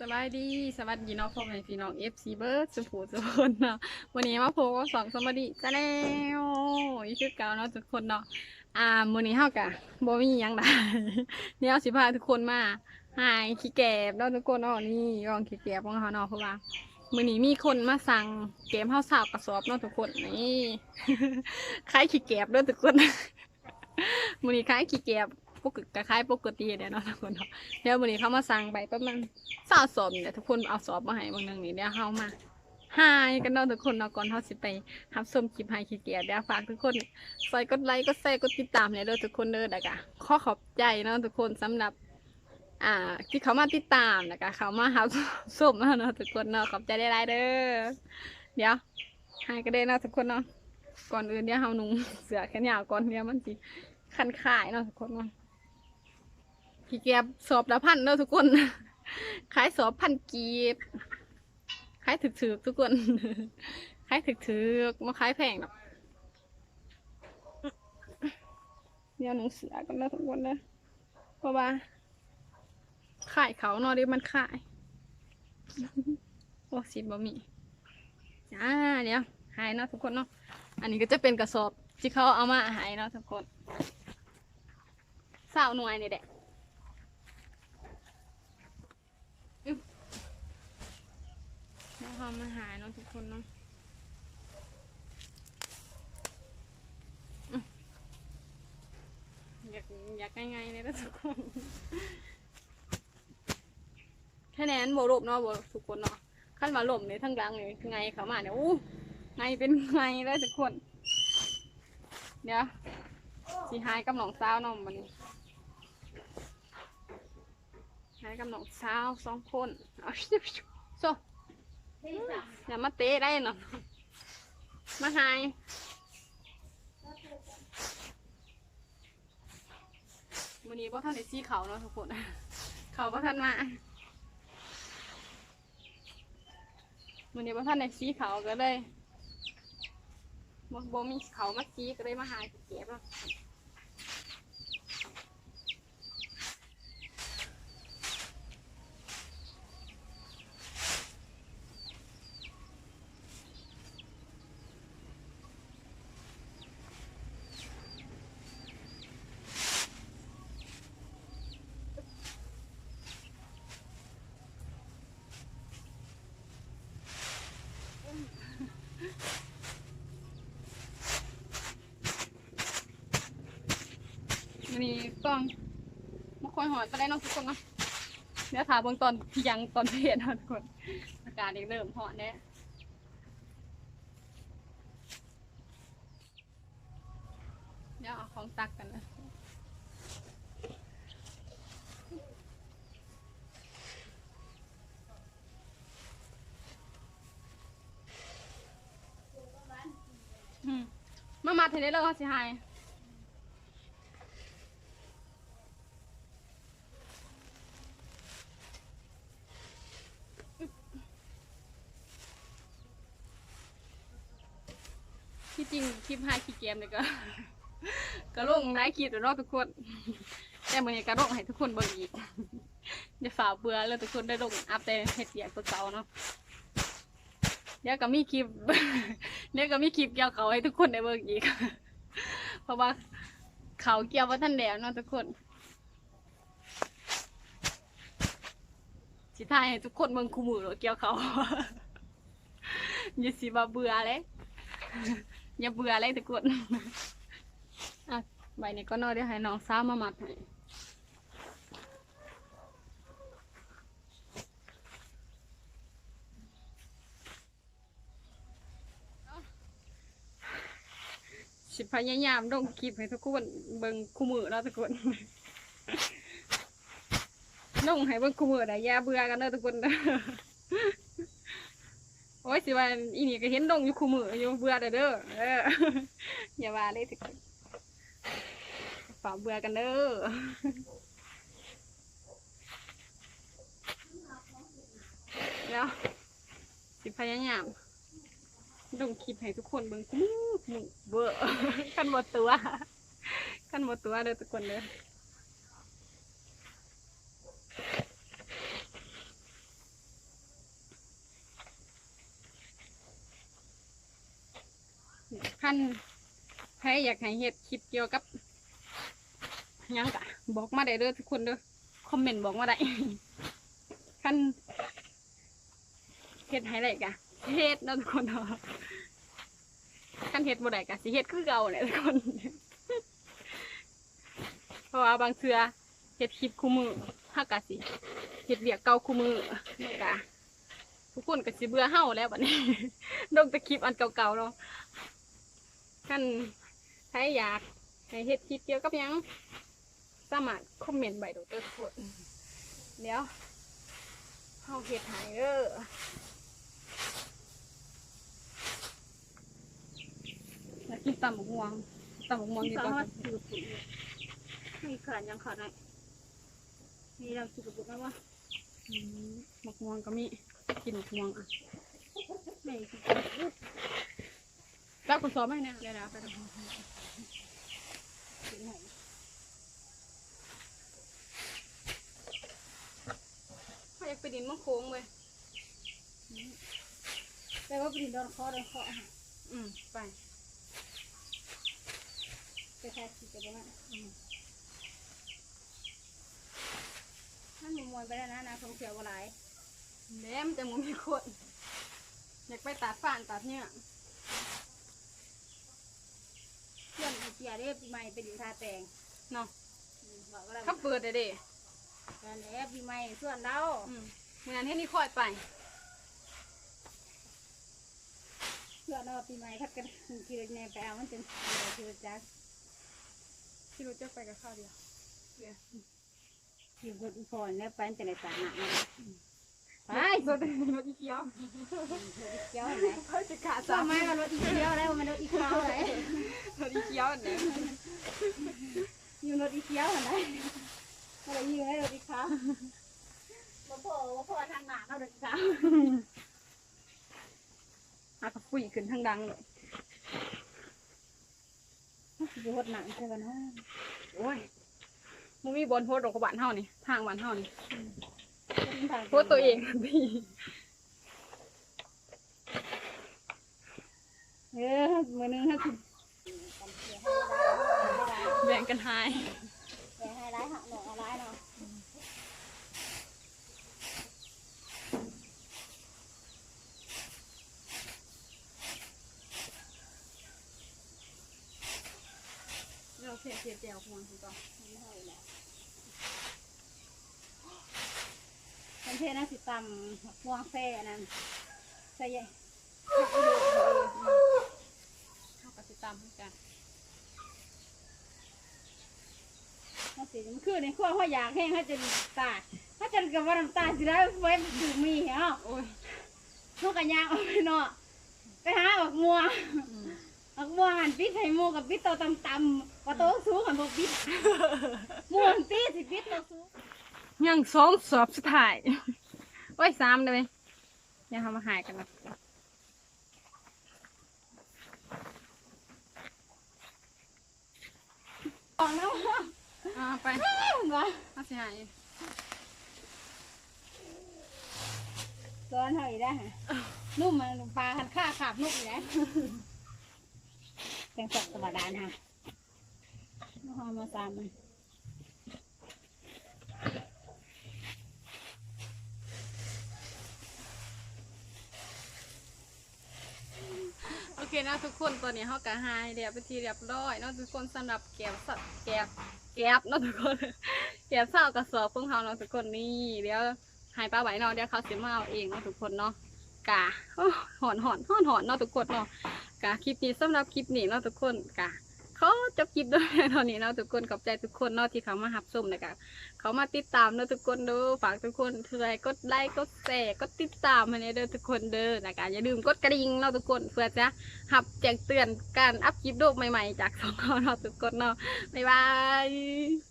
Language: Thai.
สบายดีสวัสดีน้องพ่อแม่พี่น้องเอฟซีเบิร์ดสุภูสุคนเนาะวันนี้มาพบกับสองสมบัติจ้าแล้วอีชื่อเก่าเนาะทุกคนเนาะอ่ามื้อนี้เฮากะบ่มียังได้เดี๋ยสิพาทุกคนมาหายขี้แกบเนาะทุกคนเนาะนี่กองขี้แกบของเฮาเนาะเพราะว่ามื้อนี้มีคนมาสั่งเกมเฮาสาวกระสอบเนาะทุกคนนี่คล้ายขี้แกบเด้อทุกคนมื้อนี้คล้ายขี้แกบ ปกติก็คล้ายปกติเนี่ยเนาะทุกคนเนาะเดี๋ยววันนี้เขามาสั่งไปประมาณสาวสอบเนี่ยทุกคนเอาสอบมาให้บางนึงนี่เดี๋ยวเขามาหายกันเนาะทุกคนเนาะก่อนเขาสิไปทับส้มคลิปให้ขี้เกียเดี๋ยวฝากทุกคนใส่กดไลค์กดแชร์กดติดตามเนี่ยเด้อทุกคนเด้อนะกะขอขอบใจเนาะทุกคนสำหรับอ่าที่เขามาติดตามนะคะเขามาทับส้มเนาะทุกคนเนาะขอบใจได้หลยเด้อเดี๋ยวหายกันเด้อเนาะทุกคนเนาะก่อนอื่นเดี๋ยวเฮานุ่งเสื้อแขนยาวก่อนเดี๋ยวมันสิคันขายเนาะทุกคนเนาะ พี่แกบสอบละพันเนอะทุกคนขายสอบพันกีบขายถึกๆทุกคนขายถึกๆมาขายแพงหรอกเดี๋ยวหนังเสือกันนะทุกคนนะเพราะว่าขายเขาเนอะดิมันขายโอ้สิบบะหมี่จ้าเดี๋ยวหายเนาะทุกคนเนาะอันนี้ก็จะเป็นกระสอบที่เขาเอามาหายเนาะทุกคนสาวหน่วยนี่แหละ อมาหาเนาะทุกคนเนาะอยากอยากง่ายๆเลยนะทุกคนแค่นั้นโบรบเนาะโบทุกคนเนาะขั้นมาหลมเนี่ยทั้งกลางเลยไงเขามาเนี่ยอู้ไงเป็นไงเลยทุกคน เดี๋ยวสีหายกับหนองสาวเนาะมันนี้หายกับหนองสาวสองคนเอาชิบชิบโซ อย่ามาเตะได้เนาะมาหายวันนี้พ่ท่านได้ชี้เขาเนาะทุกคน เขาพ่ท่านมาวันนี้พ่ท่านได้ชี้เขาก็เลยบ่บ่มีเขามาชี้ก็เลยมาหายเก็บเนาะวั ล่องมาคอยหอนไปได้เนาะทุกคนเนาะเดี๋ยวถามเบิ่งตอนที่ยังตอนเพจเนะทุกคน อากาศยังเริ่มหอนแล้วเดี๋ยวเอาของตักกันนะมมามาเทนได้เลยเขาสิหายที่จริงค ลิปหายคลิปเกมเนี่ยก็ก็ลงได้คลิปแล้วเนาะทุกคน แต่เมื่อนี้ก็ลงให้ทุกคนเบิ่งอีกอย่าฝ่าเบื่อเลยทุกคนได้ลงอัพแต่เฮ็ดเดียกตัวเก่าเนาะเดี๋ยวก็มีคลิปเดี๋ยวก็มีคลิปเกี่ยวเขาให้ทุกคนได้เบิ่งอีก เพราะว่าเขาเกี่ยวว่าท่านแดวเนาะทุกคนสิทายให้ทุกคนเบิ่งคู่มือเกี่ยวเขาอย่าสิมาเบื่อเลย อย่าเบื่อเลยทุกคนอะใบนี้ก็นอนเดี๋ยวให้น้องสาวมามัดให้สิพยายามลงคลิปให้ทุกคนเบิ่งคู่มือเนาะทุกคนลงให้เบิ่งคู่มือได้ยาเบื่อกันเด้อทุกคนเด้อ อ้ยสิว่าอีนี่ก็เห็นลงอยู่คู่มืออยู่เบื่อเด้อเด้อเอออย่าว่าเลยทุกคนฝาเบื่อกันเด้อแล้วสิพยายามลงคลิปให้ทุกคนเบิ่งคู่มือเบื่อกันหมดตัวกันหมดตัวเด้อทุกคนเด้อ ขั้นใครอยากให้เฮ็ดคลิปเกี่ยวกับยังกะบอกมาได้เด้อทุกคนเด้อคอมเมนต์บอกมาได้ขั้นเฮ็ดให้ได้กะเฮ็ดเนาะทุกคนเนาะขั้นเฮ็ดบ่ได้กะสิเฮ็ดคือเก่าแหละทุกคน เพราะว่าบางเทื่อเฮ็ดคลิปคู่มือฮากกะสิเฮ็ดเวียกเก่าคู่มือแล้วกะทุกคนก็สิเบื่อเฮาแล้วบัดนี้ลงแต่คลิปอันเก่าๆเนาะ ท่านใครอยากให้เฮ็ดคลิปเกี่ยวกับหยัง สามารถคอมเมนต์ใบดูเด้อทุกคนเดี๋ยวเฮาเฮ็ดให้เด้ออยากกินตำบักม่วงตำบักม่วงที่ดีสกองว่าว่าคือปุ๋ยไม่ขาดยังขาดไหนนี่เราคิดกับปุ๋ยว่าอืมบักม่วงก็มีกินบักม่วงอะไม่คิด กับปุ๋ยแล้วกูสอบให้เนี่ยเดี๋ยวๆไปดูเขาอยากไปดินมังโค้งเว้ยแต่ว่าไปุ๋ยโดนคอโดนคออืมไปจะแค่คิดกับปุ๋ยอืมนั่นมุมวยไปแล้วนะนะท่องเที่ยวอะไรแหลมแต่หมึงมีคนอยากไปตัดฝ่านตัดเนี่ย เพื่อนไอเจียเรียบปีใหม่ไปอยู่ท่าแตงเนาะบอกว่าเขาเปิดเลยเด้การแอบปีใหม่ส่วนเราอืมเมื่อนั้นให้นี่คอยไปเพื่อนเราปีใหม่พักกันกิโลแนไปเอามันจนกิโลจักที่รู้จะไปกับข้าวเดียวอยู่บนพรแล้วไปแต่ในตาหนัก ไปรถรถอีเขียวเกี่ยวไหนเขาจะขาดสมัยมันรถอีเขียวแล้วมันรถอีขาวไหนรถอีเขียวเนี่ยอยู่รถอีเขียวไหนอะไรอยู่ในรถอีขาวบ่พอบ่พอทางหน้าเรารถอีขาวอากระปุยขึ้นทางดังเลยอยู่รถหนังใช่กันฮะโอ้ยมึงมีบอลโพสต์ดอกกระบานเท่านี่ทางบ้านเท่านี่โพโพสต์ตัวเองพี่เออมือนึงถ้คุณแบ่งกันหายแกให้ร้ายหักหนอกเอาร้ายเนาะเราเสียเสียแจวพวงถูกต้องมั นเทน่าสิตำพวงแฟ่นั่นใส่ใหญ่เข้ากับติดตามเหมือนกันมันสิมันคือในขั้วข้ออยากแห้งให้จนตายถ้าจนกับว่าน้ำตาลสิได้ไว้ดูมีเหรอโอ้ยนกกระยางเอาไปเนาะไปหาบักม่วงอืมบักม่วงหันปิดไข่มูกับปิดโตตำตำๆว่าโตสูงหันบกปิดม่วงตีสิปิดโตสูง ยังสองสอบสุดท้ายโอ้ยสามเลยอย่าทำมาหายกันนะออกแล้ววะอ่าไปวะเอาสิหายร้อนเท่าอีกได้วฮะนุ่มมันปลาหันข้าขาบนุ่มอีกแล้วเป็นสดธรรมดานะน้องเอามาสามมัน เคนะทุกคนตอนนี้เขากะหายเรียบไปทีเรียบร้อยเนาะทุกคนสำหรับแกบสัตว์แกบแกบเนาะทุกคนแกบเศร้ากระสอบพวกเขาเนาะทุกคนนี่เดี๋ยวหายปลาไหวเนาะเดี๋ยวเขาเสียมาเอาเองเนาะทุกคนเนาะกะหอนหอนหอนหอนเนาะทุกคนเนาะกะคลิปนี้สำหรับคลิปนี้เนาะทุกคนกะ เขาจบคลิปด้วยตอนนี้เนาะทุกคนขอบใจทุกคนเนาะที่เขามาหับส้มนะคะเขามาติดตามเนาะทุกคนเด้อฝากทุกคนช่วยกดไลค์กดแชร์กดติดตามมาเนี่ยเด้อทุกคนเด้อนะคะอย่าลืมกดกระดิ่งเนาะทุกคนเพื่อจะหับแจ้งเตือนการอัพคลิปโลกใหม่ๆ จากสองเขาเนาะทุกคนเนาะบ๊ายบาย